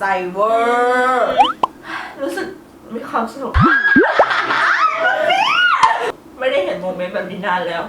ใจเวอร์รู้สึกมีความสนุก ไม่ได้เห็นโมเมนต์แบบนี้นานแล้ว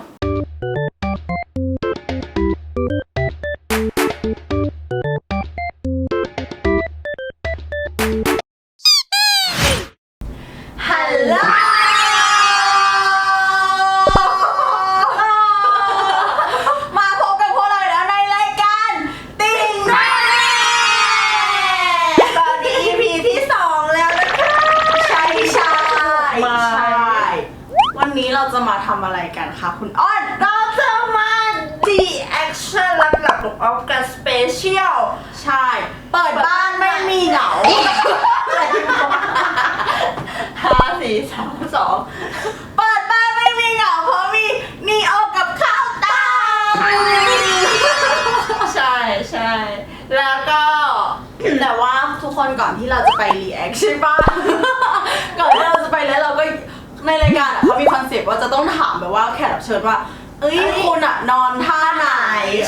อนที่เราจะไปรีแอคใช่ปะ ก่อนที่เราจะไปแล้วเราก็ในรายการอะเขามีคอนเซปต์ว่าจะต้องถามแบบว่าแขกรับเชิญว่า เอ้ยคุณอะนอนท่าไหน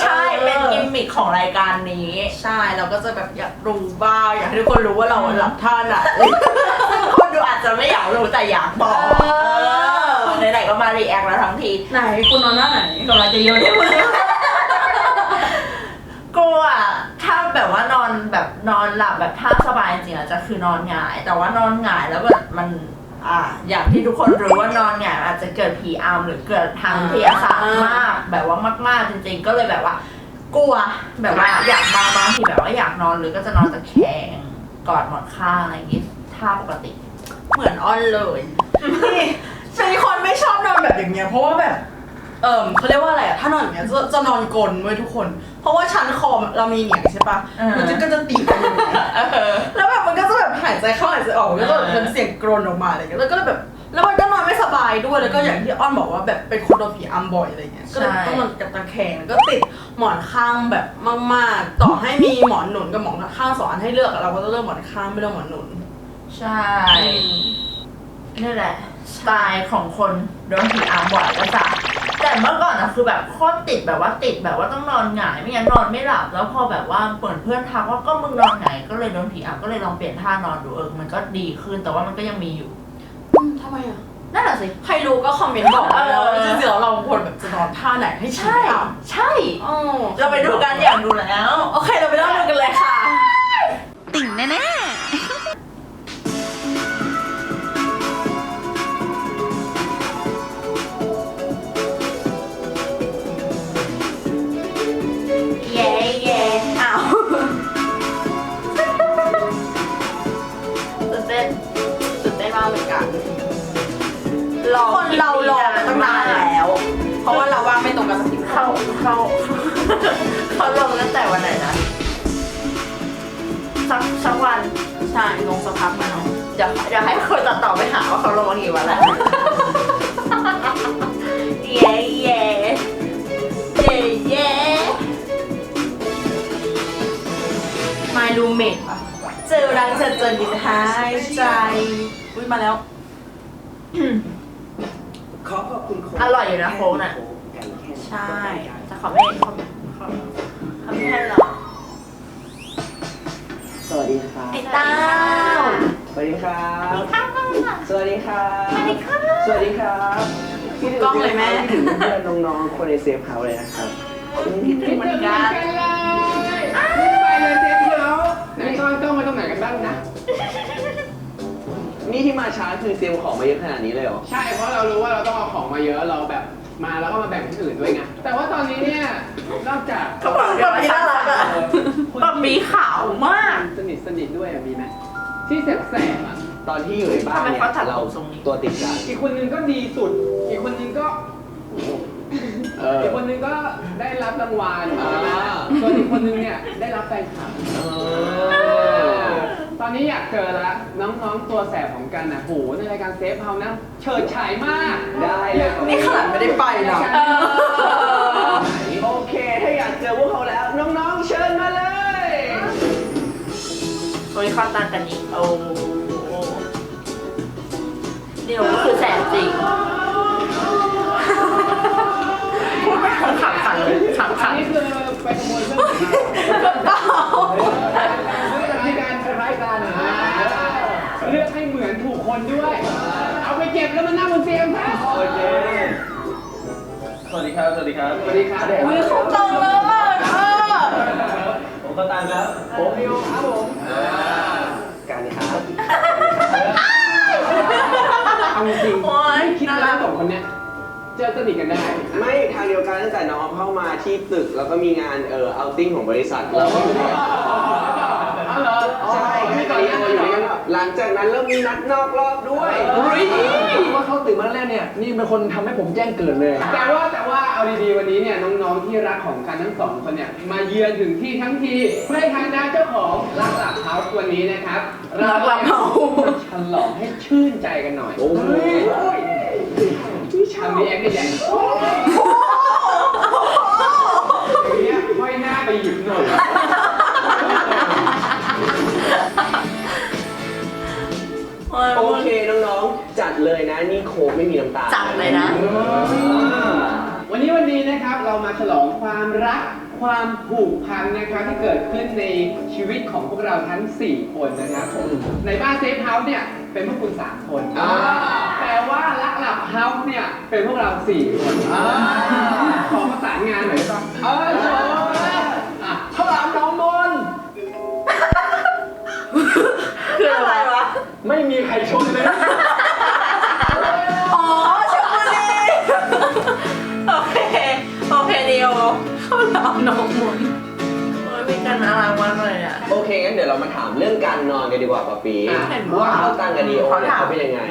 ใช่ออเป็นกิมมิคของรายการนี้ ใช่เราก็จะแบบอยากรู้บ้างอยากให้ทุกคนรู้ว่าเราหลับท่าไหนซึ่งคนดูอาจจะไม่อยากรู้แต่อยากบอกเออไหนๆก็มารีแอคแล้วทั้งทีไหนคุณนอนท่าไหนกำลังจะโยนให้มึงกูอะ ถ้าแบบว่านอนแบบนอนหลับแบบท่าสบายจริงๆอะจะคือนอนหงาย แต่ว่านอนหงายแล้วแบบมันอ่าอย่างที่ทุกคนรู้ว่านอนหงายอาจจะเกิดผีอำหรือเกิดทางวิทยาศาสตร์มาก แบบว่ามากๆจริง ๆ ก็เลยแบบว่า กลัวแบบว่าอยากมาบางทีแบบว่าอยากนอนหรือก็จะนอนตะแคงกอดหมอนข้างอะไรอย่างงี้ท่าปกติ เหมือนอ้อนเลย นี่เป็นคนไม่ชอบนอนแบบอย่างเงี้ยเพราะว่าแบบ เอิมเขาเรียกว่าอะไรอะถ้านอนอย่างเงี้ยจะจะนอนกลนไว้ยทุกคน เพราะว่าชั้นคอเรามีเหนียงใช่ปะอ่ามั มันจะก็จะตีกันอย่างเงี้ยแล้วแบบมันก็จะแบบหายใจเข้าหายใจออกมันก็จะแบบเป็นเสียงกรนออกมาอะไรเงี้ยแล้วก็เลยแบบแล้วมันก็นอนไม่สบายด้วยแล้วก็อย่างที่อ้อนบอกว่าแบบเป็นคนโดนผีอำบ่อยอะไรเงี้ยก็เลยใช่ ต้องนอนกับตะแคงแล้วก็ติดหมอนข้างแบบมากๆ ต่อให้มีหมอนหนุนกับหมอนข้างสองอันให้เลือกอะเราก็จะเลือกหมอนข้างไม่เลือกหมอนหนุน ใช่นี่แหละ สไตล์ของคนโดนผีอำบ่อยก็จะ แต่เมื่อก่อนนะคือแบบโคตรติดแบบว่าติดแบบว่าต้องนอนหงายไม่งั้นนอนไม่หลับ แล้วพอแบบว่าเปิดเพื่อนทักว่าก็มึงนอนหงายก็เลยโดนผีอำก็เลยลองเปลี่ยนท่านอนดูเออมันก็ดีขึ้นแต่ว่ามันก็ยังมีอยู่ อืมทำไมอะนั่นแหละสิ ใครรู้ก็คอมเมนต์บอกมาแล้วเออจริงๆแล้วเราควรแบบจะนอนท่าไหนให้ผีใช่อใช่ำอ๋อเราไปดูกันอยากดูแล้ว โอเคเราไปเริ่มดูกันเลยค่ะ แต่เขาไม่ขาเขาเขาไม่ให้เราสวัสดีครับไอ้เต้าสวัสดีครับ ข้าวกล้องค่ะสวัสดีครับ สวัสดีค่ะสวัสดีครับคิดถึงกล้องเลยแม่ คิดถึงเพื่อนน้องๆ คนในเซฟเฮาส์เลยนะครับ คิดถึงเหมือนกันไปเลยเซฟเดี๋ยวไหนกล้องกล้องไปตรงไหนกันบ้างนะ นี่ที่มาช้าคือเตรียมของมาเยอะขนาดนี้เลยเหรอ ใช่ เพราะเรารู้ว่าเราต้องเอาของมาเยอะ เราแบบ มาแล้วก็มาแบ่งที่อื่นด้วยไง แต่ว่าตอนนี้เนี่ย นอกจากกระเป๋าเดียวกันน่ารักอะ คนแบบมีขาวมาก สนิทสนิทด้วยอะมีไหมที่แสบแสบๆอะ ตอนที่อยู่ในบ้านทำไมเนี่ยเขาตัดเราผมทรงนี้ ตัวติดกันอีกคนนึงก็ดีสุด อีกคนนึงก็ เออ อีกคนนึงก็ได้รับรางวัลอ่า ส่วนอีกคนนึงเนี่ยได้รับแฟนคลับ เออ ตอนนี้อยากเจอละน้องๆตัวแสบของกันนะโหในรายการเซฟเฮานะเฉิดฉายมากได้เลยนี่ขนาดไม่ได้ไปนะเออโอเค ถ้าอยากเจอพวกเขาแล้ว น้องๆเชิญมาเลยโอ้ยเข้าตากันอีกโอ้เดี๋ยวก็คือแสบจริงพูดไม่ทันขำขันเลยขำอัขันนนี้คือไปขโมยเครื่องสำอางเปล่าในการ คนด้วย เอาไปเก็บแล้วมานั่งบนเตียงครับโอเค สวัสดีครับ สวัสดีครับ สวัสดีครับอุ้ยเขาตรงเลยเออผมก็ตังครับ ผมนิวครับผมการนี้ครับเอาจริงโอ๊ยไม่คิดน่าว่ารักสองคนเนี้ยจะสนิทกันได้ ไม่ทางเดียวกันตั้งแต่น้องเข้ามาที่ตึกแล้วก็มีงานเอ่อเอาติ้งของบริษัทเราก็ เหรอใช่ไม่ก็ก่อนอยู่ด้วยกันหลังจากนั้นเริ่มมีนัดนอกรอบด้วยว่าเขาตื่นมาแรกเนี่ยนี่เป็นคนทำให้ผมแจ้งเกิดเลย แต่ว่าแต่ว่าเอาดีๆวันนี้เนี่ยน้องๆที่รักของกันทั้งสองคนเนี่ยมาเยือนถึงที่ทั้งทีเพื่อทางด้านเจ้าของรักหลักเฮาส์วันนี้นะครับรักหลักเฮาส์ฉลองให้ชื่นใจกันหน่อยโอ้ยทำนี้แอคได้ใหญ่อย่างเงี้ยห้อยหน้าไปหยิบหน่อย โอ๊ยโอเคน้องๆ จัดเลยนะนี่โค้กไม่มีน้ำตาลจัดเลยนะ วันนี้วันนี้นะครับเรามาฉลองความรักความผูกพันนะครับที่เกิดขึ้นในชีวิตของพวกเราทั้ง 4 คนนะครับผมในบ้านเซฟเฮาส์เนี่ยเป็นพวกคุณ 3 คนอ่าแต่ว่ารักหลับเฮาส์เนี่ยเป็นพวกเรา 4 คนขอประสานงานหน่อยได้ปะเออ ไม่มีใครชมเลยอ๋อชลบุรีโอเค โอเคเดียวเข้าหลามน้องมุนโอ้ยมีกันน่ารักมากเลยอะ โอเคงั้นเดี๋ยวเรามาถามเรื่องการนอนกันดีกว่าปะปีอะเห็นว่าว่าเขาตั้งกับดีโอเนี่ยเขาเป็นยังไง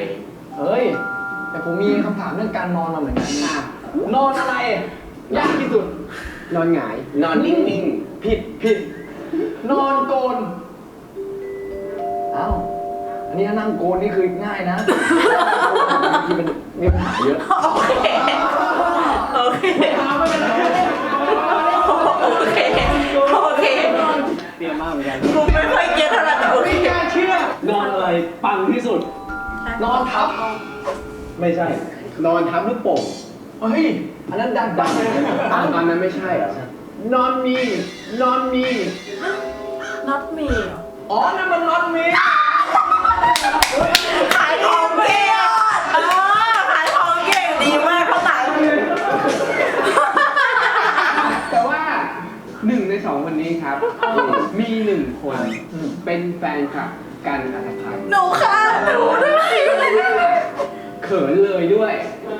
เฮ้ย แต่ผมมีคำถามเรื่องการนอนมาเหมือนกันอะนอนอะไรยากที่สุด นอนหงาย นอนนิ่งผิดผิด นอนโกนเอ้า อันนี้ถ้านั่งโกนนี่คือง่ายนะ ที่เป็นมีปัญหาเยอะ โอเคโอเคโอเคโอเคเตรียมมากเหมือนกันกูไม่ค่อยเก็ตเท่าไหร่แต่โอเคไม่กล้าเชื่อนอนอะไรปังที่สุด นอนทับ ไม่ใช่ นอนทับลูกโป่งเฮ้ย อันนั้นดังดังอะตอนนั้นไม่ใช่เหรอนอนมี นอนมีนอตมีเหรออ๋อนั่นมันนอนมี ขายของเก่งเออขายของเก่งดีมากเขาตังแต่ว่าหนึ่งในสองคนนี้ครับ มีหนึ่งคนเป็นแฟนคลับกันอัตภัยหนูค่ะหนูด้วยเขินเลยด้วย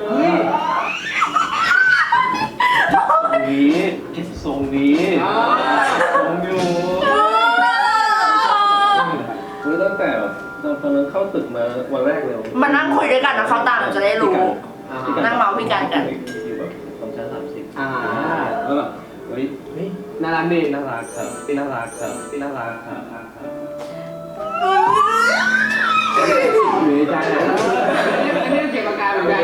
เฮ้ยนี้ทรงนี้อ่าทรงอยู่ เข้าตึกมาวันแรกเลยมานั่งคุยด้วยกันนะเขาตังจะได้รู้ นั่งเมาส์พี่กันกัน อยู่แบบตอนชั้นสามสิบอ่าแล้วแบบเฮ้ยเฮ้ยน่ารักดีน่ารักครับน่ารักครับน่ารักครับอยู่ในใจนะอันนี้เก็บอาการเหมือนกัน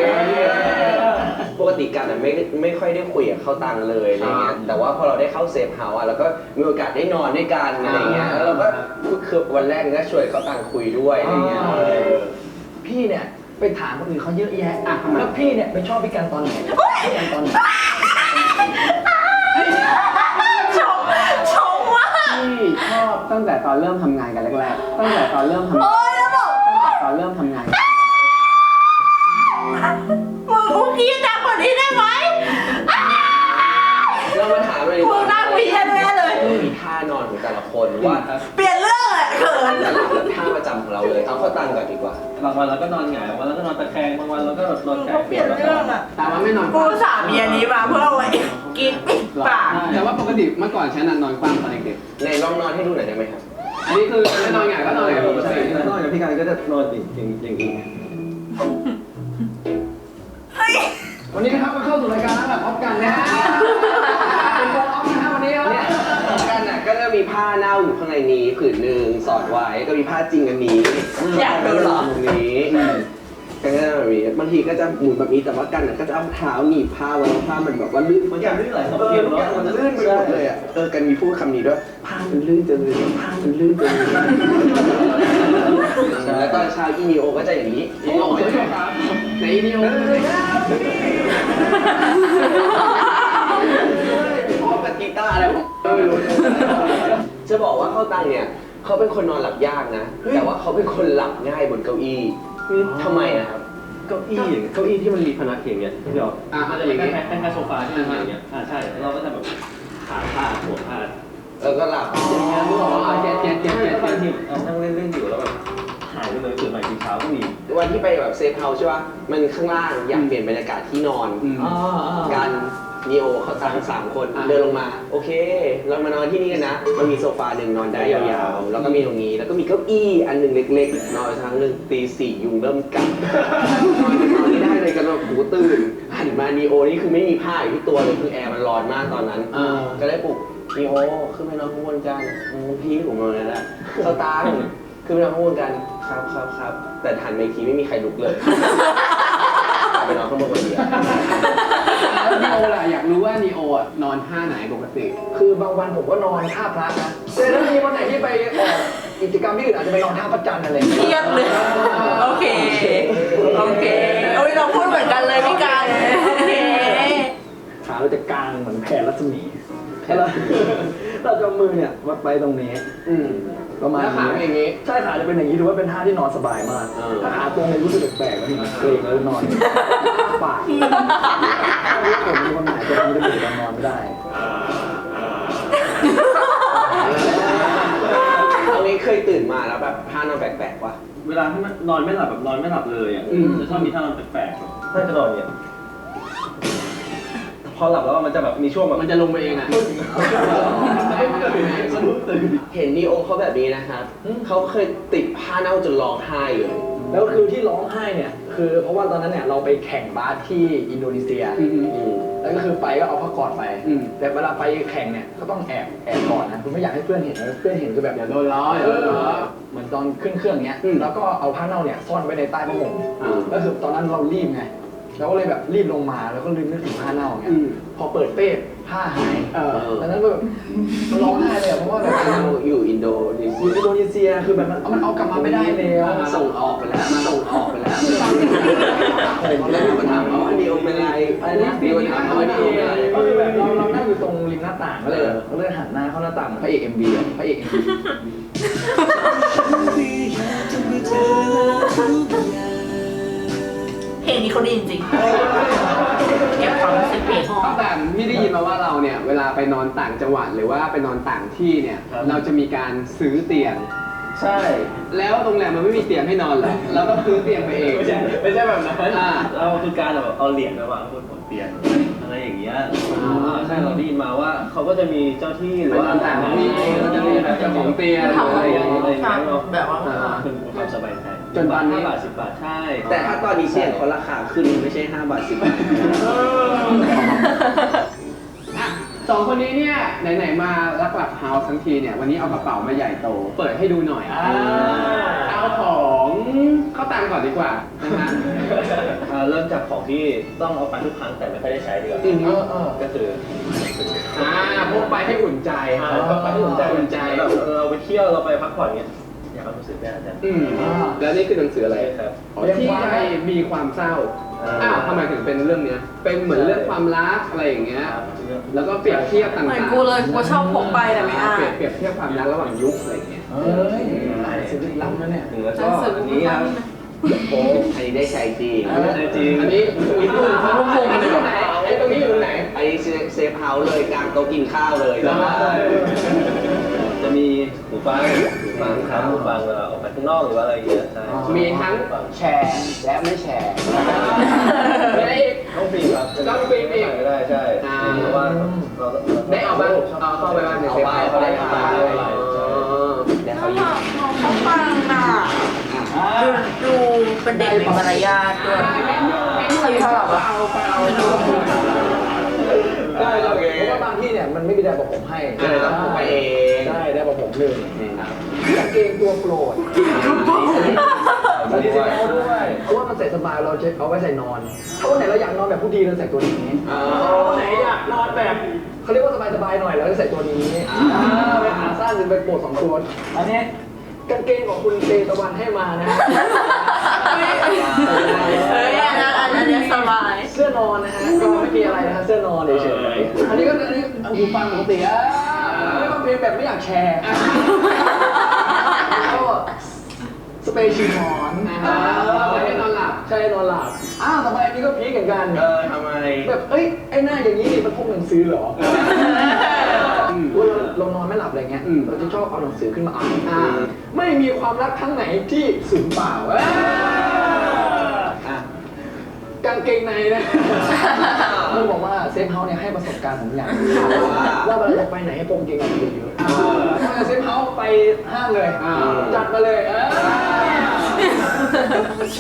ๆ ปก ติกันอะไม่ไม่ค่อยได้คุยกับเขาตังเลยอะไรเงี้ยแต่ว่าพอเราได้เข้าเซฟเฮาส์อะเราก็มีโอกาสได้นอนด้วยกันอะไรเงี้ยแล้วเราก็คือวันแรกก็ชวนเขาตังคุยด้วยอะไรเงี้ยอ๋อพี่เนี่ยไปถามคนอื่นเขาเยอะแยะอะแล้วพี่เนี่ยไปชอบพี่กันตอนไหนพี่กันตอนไหนชมชมว่าที่ชอบตั้งแต่ตอนเริ่มทำงานกันแรกๆ ตั้งแต่ตอนเริ่มทำโอ๊ยแล้วบอกตอนเริ่มทำงาน อนของแต่ละคนว่าเปลี่ยนเรื่องเลยเขินแต่ละท่าประจำของเราเลยเอาเข้าตังก่อนดีกว่า บางวันเราก็นอนหงายบางวันเราก็นอนตะแคงบางวันเราก็นอนไก่เขาเปลี่ยนเรื่องอะแต่ว่าไม่นอนกูสามีอันนี้มาเพื่อเอาไว้กินปิดปากแต่ว่าปกติเมื่อก่อนฉันน่ะนอนกว้างตอนเด็กในลองนอนให้ดูหน่อยได้ไหมครับๆอันนี้คือไม่นอนหงายก็นอนหงายปกใช่ตินอนกับพี่กันก็จะนอนอย่างอย่างอย่างนี้วันนี้นะครับก็เข้าสู่รายการแล้วแบบออฟกันนะ อดไว้ก็มีผ้าจริงอันนี้อยากดูเหรอ ตรงนี้กันก็จะแบบนี้บางทีก็จะหมุนแบบนี้แต่ว่ากันน่ะก็จะเอาเท้าหนีบผ้าไว้แล้วผ้ามันแบบว่าลื่นมันอยากลื่นไหลเอเข้าอเกมทุกเนาะอย่างมันลื่นไปหมดเลยอะเออกันมีพูดคำนี้ด้วยผ้ามันลื่นจังเลยผ้ามันลื่นจังเลยแล้วตอนเช้าอีนิโอก็จะอย่างนี้โอ้โหครับไหนนิวพร้อมกับกีตาร์อะไรผมก็ไม่รู้ จะบอกว่าเข้าตังเนี่ย เขาเป็นคนนอนหลับยากนะ แต่ว่าเขาเป็นคนหลับง่ายบนเก้าอี้ทำไมอะครับ เก้าอี้อย่างเงี้ยเก้าอี้ที่มันมีพนักอย่างเงี้ยที่เราอะมันจะอเป็ย่านงคงี้ล้ายๆคล้ายๆโซฟาที่มันอย่างเงี้ยอ่าใช่แล้วเราก็จะแบบขาผ้าหัวผ้าแล้วก็หลับอย่างเงี้ยนึกออกอ๋อว่าเจ็ดเจ็ดเจ็ดใช่เจ็ดแล้วเจ็บาดงทีเรานั่งเล่นๆอยู่แล้วแบบหายไปเลยตื่นมาอีกทีเช้าก็มีวันที่ไปแบบเซฟเฮาส์ใช่ป่ะมันข้างล่างอยากเปลี่ยนบรรยากาศที่นอนอืมอ่าอ่ากัน นีโอเขาตั้งสามคนอ่าเดินลงมา โอเค เรามานอนที่นี่กันนะ มันมีโซฟาหนึ่งนอนได้ยาวๆ แล้วก็มีตรงนี้ แล้วก็มีเก้าอี้อันหนึ่งเล็กๆ นอนทั้งหนึ่งตีสี่ยุงเริ่มกัดนอนนอนไม่ได้เลยกันแบบหูตื่นหันมานีโอนี่คือไม่มีผ้าอยู่ที่ตัวเลยคือแอร์มันร้อนมากตอนนั้น อ่า ก็ได้ปลุกนีโอขึ้นไปนอนข้างบนกันอืมพี่ผมนอนแล้วนะสตาร์ขึ้นไปนอนข้างบนกัน ครับครับครับ แต่หันมาอีกทีไม่มีใครลุกเลยกลับไปนอนข้างบนคนเดียวแล้ว นีโอล่ะอยากรู้ว่านีโออะนอนท่าไหนปกติ คือบางวันผมก็นอนท่าพระนะแต่ถ้ามีวันไหนที่ไปออกกิจกรรมที่อื่นอาจจะไปนอนท่าพระจันทร์อะไรอย่างเคเงี้ยรียดเลย โอเค โอเคโอ้ยเราพูดเหมือนกันเลยพี่การโอเค ขาเราจะกางเหมือนแผ่รัศมีแล้วเราเราจะเอามือเนี่ยวัดไปตรงนี้ อืมประมาณแล้วขาเป็นอย่างงี้ ใช่ขาจะเป็นอย่างนี้ถือว่าเป็นท่าที่นอนสบายมาก เออ ถ้าขาตรงเนี่ยรู้สึกแปลกๆแล้วนี่เกรงแล้วนอนปาก ผมเป็นคนไหนจะทำจะเบื่อการนอนไม่ได้เอางี้เคยตื่นมาแล้วแบบท่านอนแปลกๆว่ะเวลาที่มันนอนไม่หลับแบบนอนไม่หลับเลยอะอืม จะชอบมีท่านอนแปลกๆแบบน่าจะนอนเนี่ยพอหลับแล้วมันจะแบบมีช่วงแบบมันจะลงไปเองอะไม่จะเป็นไงสะดุ้งตื่นเห็นนีโอเขาแบบนี้นะครับเขาเคยติดผ้าเน่าจนร้องไห้เลย แล้วคือที่ร้องไห้เนี่ยคือเพราะว่าตอนนั้นเนี่ยเราไปแข่งบาสที่อินโดนีเซียอืมอืมแล้วก็คือไปก็เอาผ้ากอดไป อืม แต่เวลาไปแข่งเนี่ยก็ต้องแอบแอบกอดนะคือไม่อยากให้เพื่อนเห็นนะเพื่อนเห็นคือแบบอย่าโดนล้ออย่าโดนล้อเหมือนตอนขึ้นเครื่องเนี้ย อืมแล้วก็เอาผ้าเน่าเนี่ยซ่อนไว้ในใต้ผ้าห่มอ่าก็คือตอนนั้นเรารีบไงเราก็เลยแบบรีบลงมาแล้วก็ลืมนึกถึงผ้าเน่าไงอืม พอเปิดเป้ ผ้าหายเออตอนนั้นก็แบบร้องไห้เลยอะเพราะว่าแบบเราอยู่อินโดนีอเซียู่ยอินโดนีเซียคือแบบมันมันเอากลับมาไม่ได้แล้ว ส่งออกไปแล้วส่งออกไปแล้วแล้วมีคนถามเขาว่านีโอเป็นไรอะไรนะมีคนถามเขาว่านีโอเป็นไรก็คือแบบเราเรานั่งอยู่ตรงริมหน้าต่างก็เลยแบบก็เลยหันหน้าเข้าหน้าต่างเหมือนพระเอกเอ็มบีพระเอกเอ็มบีเพลงนี้เขาดีจริงๆ ตั้งแต่พี่ได้ยินมาว่าเราเนี่ยเวลาไปนอนต่างจังหวัดหรือว่าไปนอนต่างที่เนี่ยครับ เราจะมีการซื้อเตียง ใช่ แล้วโรงแรมมันไม่มีเตียงให้นอนเหรอเราก็ซื้อเตียงไปเอง ไม่ใช่ไม่ใช่แบบนั้นอ่าเราคือการแบบเอาเหรียญมาวางบนหัวเตียงอะไรอย่างเงี้ยอ่าใช่เราได้ยินมาว่าเขาก็จะมีเจ้าที่หรือว่าไปต่างๆที่เขาจะมีแบบเจ้าของเตียงทำอะไรอะไรอย่างเงี้ยอะไรอย่างทเงี้ยเราำแบบว่าคือความสบายใจ จนตอนนี้ห้าบาทสิบบาท ใช่แต่ถ้าตอนนี้เตียงเขาราคาขึ้นไม่ใช่ 5 บาท10บาท อะสองคนนี้เนี่ยไหนๆมาลักหลับเฮาส์ทั้งทีเนี่ยวันนี้เอากระเป๋ามาใหญ่โต เปิดให้ดูหน่อยอ่า เอาของเข้าตังค์ก่อนดีกว่านะฮะอ่าเริ่มจากของที่ต้องเอาไปทุกครั้งแต่ไม่ค่อยได้ใช้ดีกว่าอืมเออเออก็คืออ่าพกไปให้อุ่นใจ อ่าก็ไปที่อุ่นใจอุ่นใจแบบเราไปเที่ยวเราไปพักผ่อนเงี้ย อยากเอาหนังสือไปอ่านจังอืมแล้วนี่คือหนังสืออะไรใช่ครับที่ใจมีความเศร้าอ่าอ้าวทำไมถึงเป็นเรื่องเนี้ย เป็นเหมือนเรื่องความรักอะไรอย่างเงี้ย แล้วก็เปรียบเทียบต่างๆเหมือนกูเลยกูชอบพกไปแต่ไม่อ่านเปรียบเปรียบเทียบความรักระหว่างยุคอะไรอย่างเงี้ยเอ้ยอ่านสิ่งลึกล้ำนะเนี่ยถึงแล้วหก็นังสืออันกูนี้ไม่ครับโอ้อันนี้ได้ใช้จริงเออจริง อันนี้ญี่ปุ่นเขาพุ่งๆกันอยู่ไหนไอ้ตรงนี้อยู่ตรงไหนอันนี้เซฟเฮาส์เลยกลางโต๊ะกินข้าวเลยใช่จะ มีหูฟังหูฟังครับหูฟังเวลาออกไปข้างนอกหรือว่าอะไรอย่างเงี้ยใช่มีทั้งหูฟังแชร์และไม่แชร์ไม่ได้อีกต้องฟิล์มครับต้องฟิล์มอีกก็ได้ใช่อ่าเพราะว่าเราได้เอาบ้างเอาเข้าไปบ้างในเอาเซฟไปเฮาส์เขาได้เอาไปไปเลยเดี๋ยวเขาหยิบเขาฟังน่ะดูดูเป็นเด็กมีมารยาทด้วยเขาอยู่เท่าไหร่วะเอา ไปเอาได้ครับเพราะว่าบางที่เนี่ยมันไม่มีได้บอกผมให้ก็เลยต้องพกไปเองได้ได้บอกผมหนึ่งครับกางเกงตัวโปรดอันนี้ใส่เอาด้วยเพราะว่ามันใส่สบายเราจะเอาไว้ใส่นอนถ้าวันไหนเราอยากนอนแบบผู้ดีเราใส่ตัวนี้อ๋อวันไหนอยากนอนแบบเขาเรียกว่าสบายๆหน่อยเราจะใส่ตัวนี้อ่าเป็นขาสั้นหรือเป็นโปรดสองตัวอันนี้กางเกงของคุณเตตะวันให้มานะเฮ้ยอันนั้นอันนั้น อันนี้หูฟังปกติอะไม่ต้องเพลงแบบไม่อยากแชร์ก็สเปรย์ฉีดหมอนอ่าไม่ให้นอนหลับ ใช่นอนหลับ อ้าวทำไมอันนี้ก็พีคเหมือนกัน เออทำไม แบบเอ้ย ไอ้หน้าอย่างนี้นี่มันพกหนังสือเหรอเวลาเรานอนไม่หลับอะไรเงี้ย อืม เราจะชอบเอาหนังสือขึ้นมาอ่านอ่าไม่มีความรักครั้งไหนที่สูญเปล่าเอ้ยอะกางเกงในนะ มึงบอกว่าเซฟเฮาส์เนี่ยให้ประสบการณ์ผมอย่างหนึ่งว่าเวลาจะไปไหนให้พกกางเกงในเยอะๆถ้าเซฟเฮาส์ไปห้างเลยอ่าจัดมาเลยเออ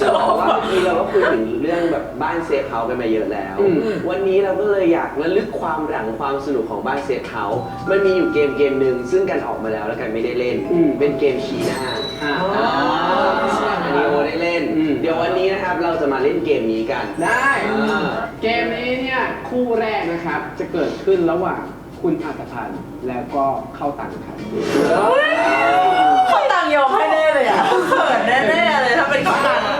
จะบอกว่าเมื่อกี้เราก็คุยถึงเรื่องแบบบ้านเซฟเฮาส์กันมาเยอะแล้ว อืม วันนี้เราก็เลยอยากระลึกความหลังความสนุกของบ้านเซฟเฮาส์มันมีอยู่เกมเกมหนึ่งซึ่งกันออกมาแล้วแล้วกันไม่ได้เล่น เป็นเกมชี้หน้า อ่า นนี้นะครับ เราจะมาเล่นเกมนี้กัน ได้อ่า เกมนี้เนี่ยคู่แรกนะครับ จะเกิดขึ้นระหว่างคุณอัตพันธ์แล้วก็เข้าตังครับเขาตังยอมให้แน่เลยอะเขินแน่ๆเลยถ้าเป็นเขาตังอะ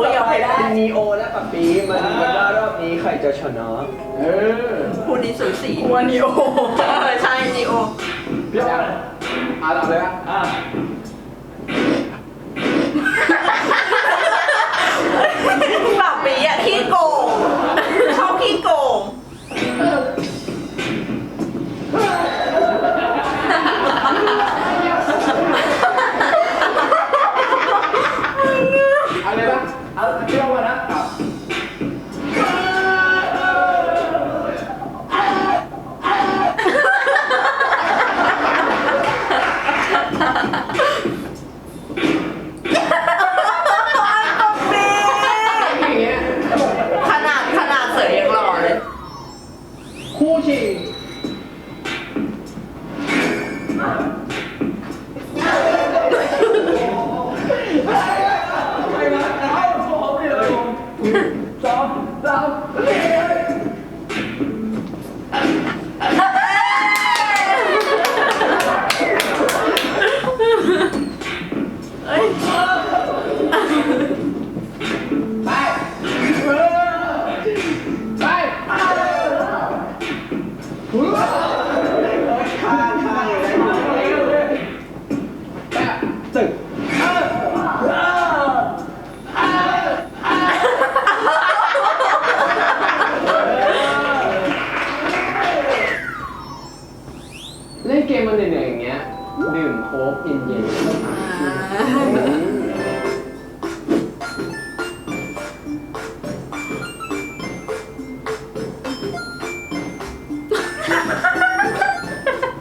คเป็นผู้ยอมให้ได้เป็นนีโอและปัปปีมาดูกันว่ารอบนี้ใครจะชนะเออคู่นี้สูสีวันนีโอเออใช่นีโอพี่เอาเอาต่อเลยครับแบบปีอะขี้โกง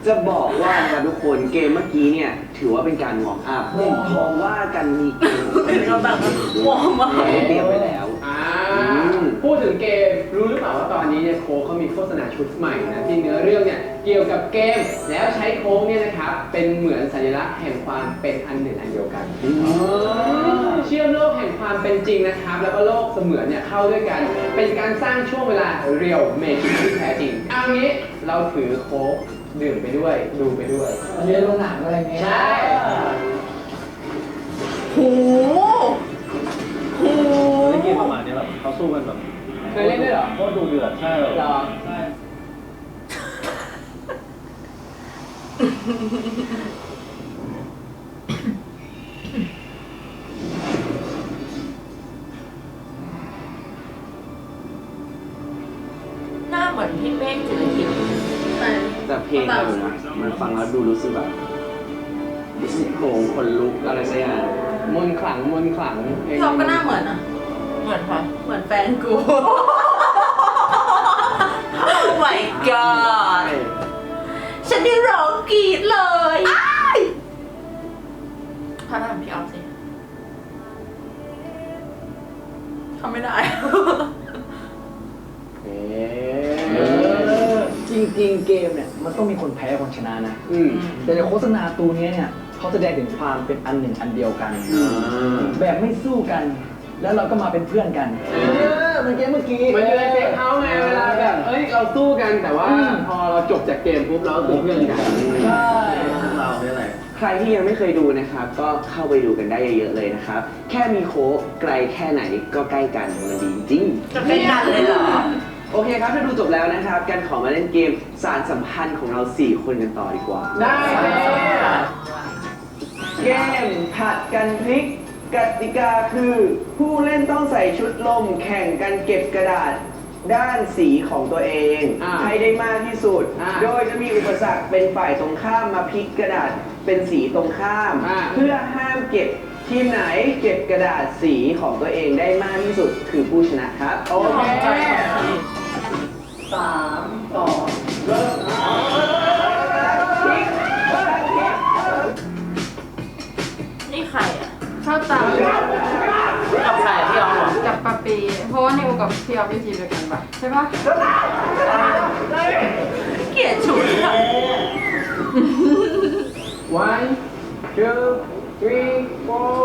จะบอกว่านะครับทุกคนเกมเมื่อกี้เนี่ย ถือว่าเป็นการวอร์มอัพเพราะว่ากันมีเกมเราแบบวอร์มอัพ เตรียมไว้แล้ว อ่าอืมพูดถึงเกมรู้หรือเปล่าว่าตอนนี้เนี่ยโค้กเขามีโฆษณาชุดใหม่นะที่เนื้อเรื่องเนี่ยเกี่ยวกับเกมแล้วใช้โค้กเนี่ยนะครับเป็นเหมือนสัญลักษณ์แห่งความเป็นอันหนึ่งอันเดียวกันเชื่อมโลกแห่งความเป็นจริงนะครับ แล้วก็โลกเสมือนเนี่ยเข้าด้วยกัน เป็นการสร้างช่วงเวลาเรียลเมจิที่แท้จริงเอางี้เราถือโค้ก ดื่มไปด้วย ดูไปด้วยเรียนโรงหนังอะไรเงี้ยใช่โหโหในเกมประมาณเนี้ยแบบเขาสู้กันแบบเคยเล่นด้วยเหรอ โคตรดูเดือดใช่แบบเหรอใช่หน้าเหมือนพี่เมฆจิรกิจ แต่เพลงมันนะมันฟังแล้วดูรู้สึกแบบรู้สึกโครงคนลุกอะไรสักอย่างมนต์ขลังมนต์ขลังพลงพี่ท็อปก็หน้าเหมือนนะเหมือนค่ะเหมือนแฟนกู Oh my god ฉันได้ร้องกรีดเลยพาหน้าพี่ออฟสิทำไม่ได้ เอ๊ะริงๆเกมเนี่ย มันต้องมีคนแพ้คนชนะนะ อืม แต่ในโฆษณาตัวเนี้ยเนี่ยเขาแสดงถึงความเป็นอันหนึ่งอันเดียวกันแบบไม่สู้กัน แล้วเราก็มาเป็นเพื่อนกันเออเมื่อกี้เมื่อกี้ มันอยู่ในเซฟเฮาส์ไงเวลาแบบเอ้ยเราสู้กันแต่ว่า พอเราจบจากเกมปุ๊บเราก็คือเพื่อนกันใช่เราเนี่ยแหละ ใครที่ยังไม่เคยดูนะครับ ก็เข้าไปดูกันได้เยอะๆเลยนะครับ แค่มีโค้กไกลแค่ไหนก็ใกล้กันมันดีจริง จะเป็นกันเลยเหรอ โอเคครับ ถ้าดูจบแล้วนะครับกันขอมาเล่นเกมสารสัมพันธ์ของเรา 4 คนกันต่อดีกว่า ได้เลยเกมผัดกันพลิกกติกาคือ ผู้เล่นต้องใส่ชุดลมแข่งกันเก็บกระดาษ ด้านสีของตัวเอง อ่าให้ได้มากที่สุด อ่าโดยจะมีอุปสรรคเป็นฝ่ายตรงข้ามมาพลิกกระดาษเป็นสีตรงข้าม อ่า เพื่อห้ามเก็บทีมไหนเก็บกระดาษสีของตัวเองได้มากที่สุดคือผู้ชนะครับ โอเค สามต่อเริ่มนี่ใครอะเข้าตามกับใครอะพี่ออมเหรอกับปาปีเพราะว่านิวกับพี่ออฟอยู่ทีมเดียวกันปะใช่ปะเกลียดชุดอะ one two three four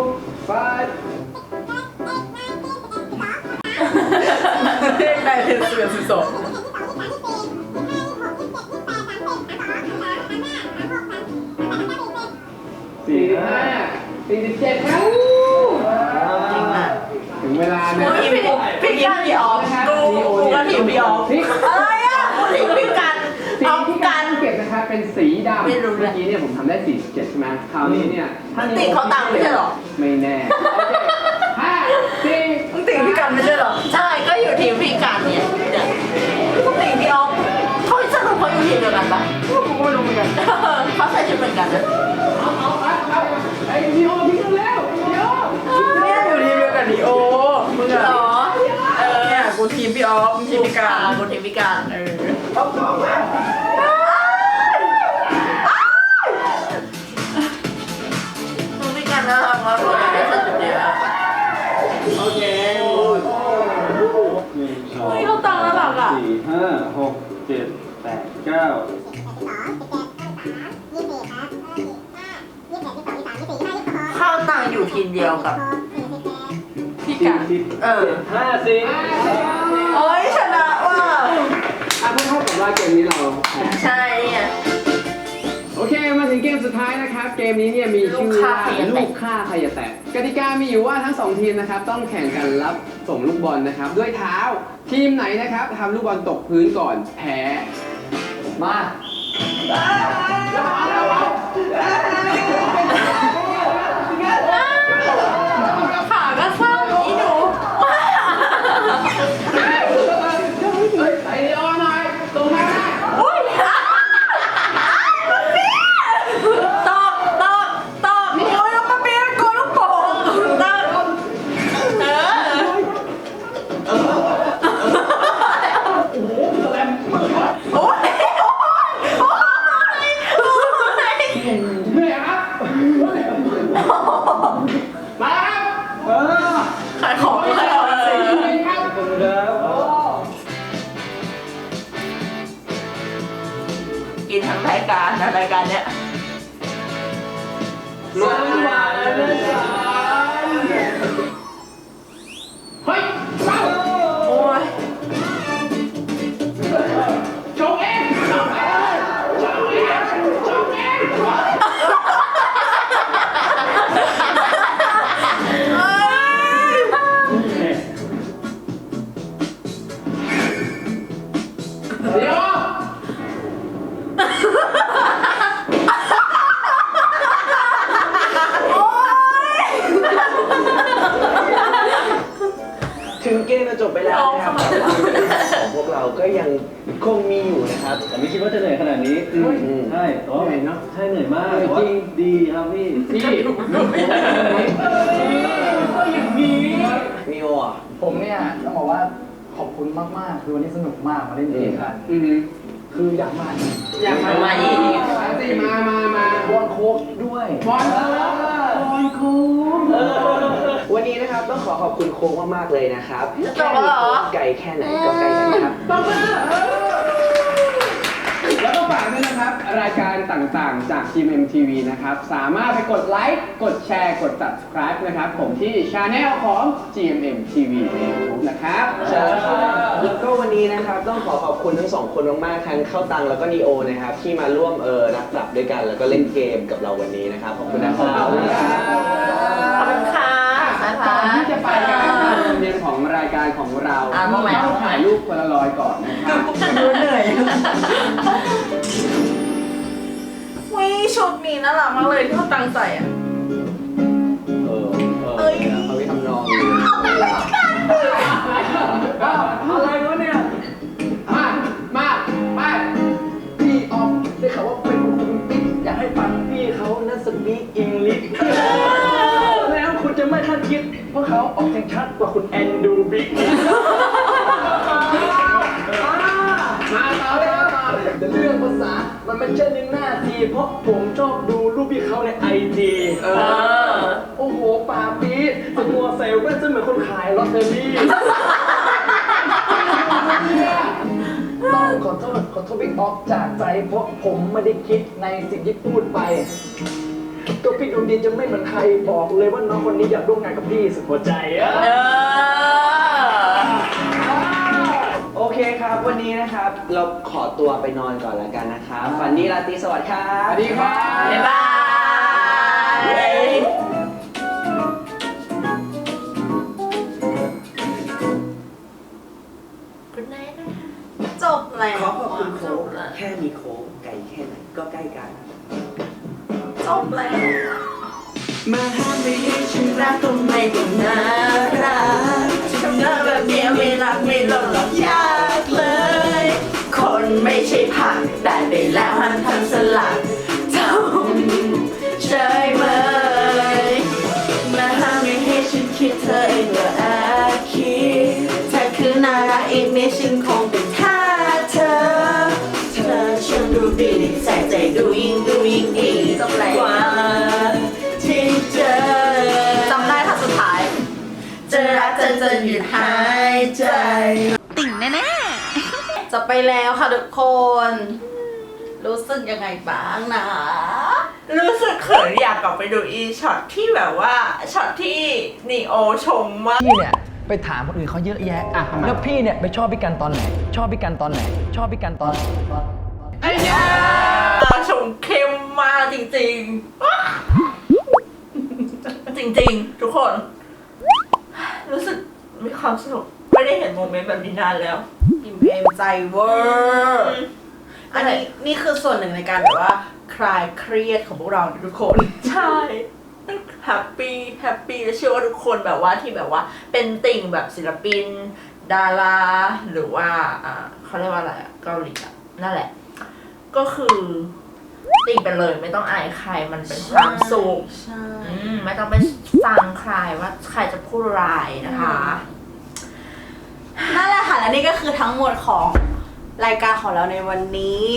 five เล่นได้เป็นสิบเอ็ดสิบสอง สี่สิบห้าสี่สิบเจ็ดครับจริงอะถึงเวลานะโอ้ยพี่พี่พี่กันพี่ออฟกูกูก็ทีมพี่ออฟพลิกอะไรอะกูทีมพี่กันสีเอาที่กักานรเก็บนะครับเป็นสีดำไม่รู้เลยเมื่อกี้เนี่ยผมทำได้47ใช่ไหมคราวนี้เนี่ยมันติดเขาตังค์ไม่ใช่เหรอไม่แน่โอเคห้าสี่มึงติดพี่กันไม่ใช่เหรอใช่ก็อยู่ทีมพี่กันเนี่ยเนี่ยมึงติดพี่ออฟเขาสรุปเขาอยู่ทีมเดียวกันปะกูก็ไม่รู้เหมือนกันเขาใส่ชุดเหมือนกันนะ ไอ้พี่โอพี่กันแล้วพี่โอเนี่ยอยู่ทีมเดียวกับดีโอมึงเหรอะอ เออเนี่ยกูทีมพี่ออฟมึงทีมพี่การกูทีมพี่กันเออมึง เดียวกับ พี่การสิบเออ ห้าสิบโอ้ยชนะว่ะอะเท่ากับว่าเกมนี้เราแพ้ใช่เนี่ย โอเคมาถึงเกมสุดท้ายนะครับ เกมนี้เนี่ยมีชื่อว่าลูลูกกฆ่าฆ่าใครอย่าแตะกติกามีอยู่ว่าทั้งสองทีมนะครับต้องแข่งกันรับส่งลูกบอลนะครับ ด้วยเท้าทีมไหนนะครับทำลูกบอลตกพื้นก่อนแพ้มาขา ขอขอบคุณโค้งมากๆเลยนะครับจบแล้วเหรอ ไกลแค่ไหนก็ใกล้กันครับตบมือแล้วก็ฝากด้วยนะครับ รายการต่างๆ จาก GMMTV นะครับ สามารถไปกดไลค์ กดแชร์ กด subscribe นะครับ ผมที่ช anel ของ GMMTV ใน YouTube นะครับใช่ครับแล้วก็วันนี้นะครับต้องขอขอบคุณทั้งสองคนมากๆทั้งเข้าตังแล้วก็นีโอนะครับ ที่มาร่วมเออนักดับด้วยกันแล้วก็เล่นเกมกับเราวันนี้นะครับขอบคุณนะครับ ขอบคุณค่ะนะก่คะอน ที่จะไปกันนะครับธรรมเนียมของรายการของเราอะว่าไงต้องถ่ายรูปคนละรอยก่อนนะครับดูเหนื่อยวิชุดนี้น่ารักมากเลยที่เขาตั้งใจอะเออเออเอ้ยเขาไม่ทำนองอะไรวะเนี่ย เพราะเขาออกเสียงชัดกว่าคุณแอนดูบิ๊กมาต่อเลยครับต่อเลยแต่เรื่องภาษา มันไม่ใช่ในหน้าที เพราะผมชอบดูรูปพี่เขาในไอจีเออโอ้โหป่าปีดแต่มัวใส่แว่นจะเหมือนคนขายลอตเตอรี่ต้องขอโทษขอโทษพี่ออฟจากใจเพราะผมไม่ได้คิดในสิ่งที่พูดไป ก็พี่ดวงดีจะไม่เหมือนใครบอกเลยว่าน้องคนนี้อยากร่วมงานกับพี่สุดหัวใจอะเออ โอเคครับ วันนี้นะครับ เราขอตัวไปนอนก่อนแล้วกันนะครับฝันดีราตรีสวัสดิ์ครับสวัสดีครับ บ๊ายบาย Good night นะคะจบแล้วขอขอบคุณโค้กแค่มีโค้กไก่แค่ไหนก็ใกล้กัน จบแล้วมาห้ามไม่ให้ฉันรัรักกก็ไม่ต้องนาน ใจ ติ่งแน่จะไปแล้วค่ะทุกคน รู้สึกยังไงบ้างนะ รู้สึกเขินอยากกลับไปดูอีช็อตที่แบบว่าช็อตที่นีโอชมว่าพี่เนี่ยไปถามคนอื่นเขาเยอะแยะ อะทำไม แล้วพี่เนี่ยไปชอบพี่กันตอนไหน ชอบพี่กันตอนไหน ชอบพี่กันตอนตอนไอ้เนี่ยชมเข้มมากจริงๆ จริงๆ ทุกคน รู้สึกมีความสนุก ไม่ได้เห็นโมเมนต์แบบนี้นานแล้วอิ่มเอมใจเวอร์อันนี้นี่คือส่วนหนึ่งในการแบบว่า คลายเครียดของพวกเรานะทุกคน ใช่แฮปปี้แฮปปี้และเชื่อว่าทุกคนแบบว่าที่แบบว่า เป็นติ่งแบบศิลปิน ดาราหรือว่าอ่าเขาเรียกว่าอะไรอะเกาหลีอะนั่นแหละ ก็คือติ่งไปเลยไม่ต้องอายใครมันเป็นความสุขใช่อืมไม่ต้องไปฟังใครว่าใครจะพูดอะไรายนะคะ นั่นแหละค่ะและนี่ก็คือทั้งหมดของรายการของเราในวันนี้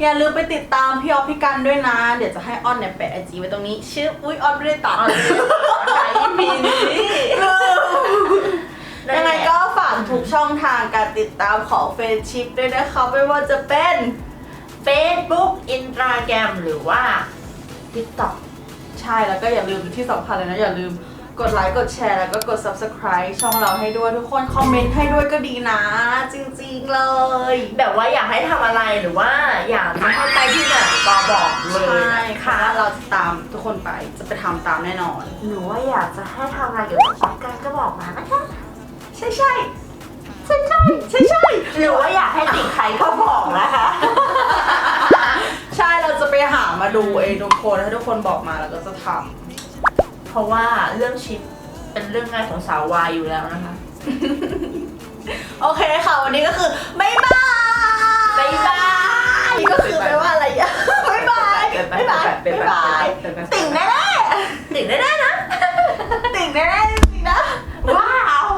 อย่าลืมไปติดตามพี่ออฟพี่กันด้วยนะ เดี๋ยวจะให้อ้อนเนี่ยแปะไอจีไว้ตรงนี้ ชื่ออุ้ยอ้อนไม่ได้ตัดอ้อนใช้ปีนี้ยังไงก็ฝากทุกช่องทางการติดตามของเฟซชิพด้วยนะคะไม่ว่าจะเป็น Facebook Instagram หรือว่า TikTok ใช่แล้วก็อย่าลืมที่สำคัญเลยนะอย่าลืม กดไลค์กดแชร์แล้วก็กด subscribe ช่องเราให้ด้วยทุกคนคอมเมนต์ให้ด้วยก็ดีนะ จริงๆเลย แบบว่าอยากให้ทำอะไรหรือว่าอยากจะให้ไปที่ไหนก็บอกเลใช่ยค่ะค่ะ เราจะตามทุกคนไปจะไปทำตามแน่นอนหรือว่าอยากจะให้ทำอะไรเกี่ยวกับออกการก็บอกมานะคะใช่ใช่ใช่ใช่ใช่ใช่หรือว่าอยากให้ติดใครก็บอกนะคะ ใช่เราจะไปหามาดูเองทุกคนถ้าทุกคนบอกมาเราก็จะท เพราะว่าเรื่องชิปเป็นเรื่องง่ายของสาววายอยู่แล้วนะคะ โอเคค่ะ วันนี้ก็คือบ๊ายบายบ๊ายบายนี่ก็คือแปลว่าอะไรอะบายบายบ๊ายบายบ๊ายบายติ่งแน่ๆติ่งแน่ๆนะติ่งแน่ๆจริงนะว้าว